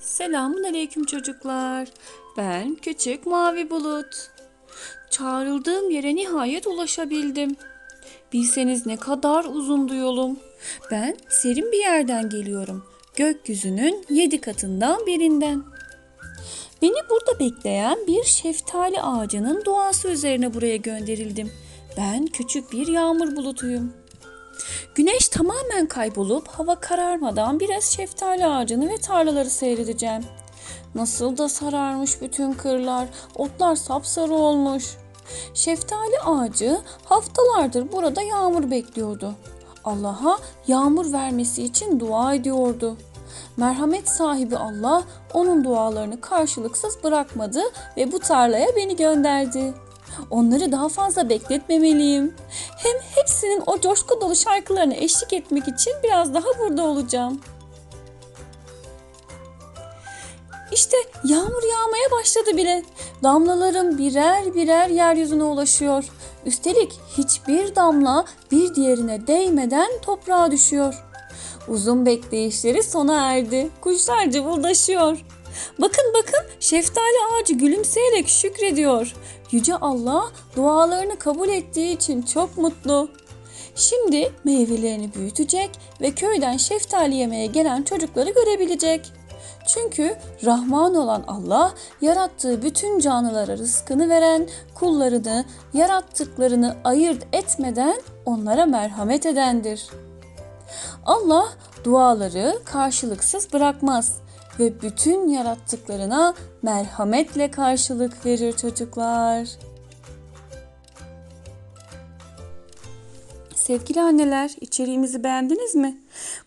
Selamun aleyküm çocuklar. Ben küçük mavi bulut. Çağrıldığım yere nihayet ulaşabildim. Bilseniz ne kadar uzundu yolum. Ben serin bir yerden geliyorum. Gökyüzünün yedi katından birinden. Beni burada bekleyen bir şeftali ağacının doğası üzerine buraya gönderildim. Ben küçük bir yağmur bulutuyum. Güneş tamamen kaybolup hava kararmadan biraz şeftali ağacını ve tarlaları seyredeceğim. Nasıl da sararmış bütün kırlar, otlar sapsarı olmuş. Şeftali ağacı haftalardır burada yağmur bekliyordu. Allah'a yağmur vermesi için dua ediyordu. Merhamet sahibi Allah onun dualarını karşılıksız bırakmadı ve bu tarlaya beni gönderdi. Onları daha fazla bekletmemeliyim. Hem hepsinin o coşku dolu şarkılarına eşlik etmek için biraz daha burada olacağım. İşte yağmur yağmaya başladı bile. Damlalarım birer birer yeryüzüne ulaşıyor. Üstelik hiçbir damla bir diğerine değmeden toprağa düşüyor. Uzun bekleyişleri sona erdi. Kuşlar cıvıldaşıyor. Bakın bakın şeftali ağacı gülümseyerek şükrediyor. Yüce Allah dualarını kabul ettiği için çok mutlu. Şimdi meyvelerini büyütecek ve köyden şeftali yemeye gelen çocukları görebilecek. Çünkü Rahman olan Allah yarattığı bütün canlılara rızkını veren, kullarını yarattıklarını ayırt etmeden onlara merhamet edendir. Allah duaları karşılıksız bırakmaz ve bütün yarattıklarına merhametle karşılık verir çocuklar. Sevgili anneler, içeriğimizi beğendiniz mi?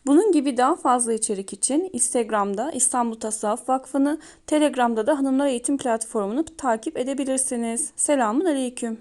Bunun gibi daha fazla içerik için Instagram'da İstanbul Tasavvuf Vakfı'nı, Telegram'da da Hanımlar Eğitim Platformu'nu takip edebilirsiniz. Selamun Aleyküm.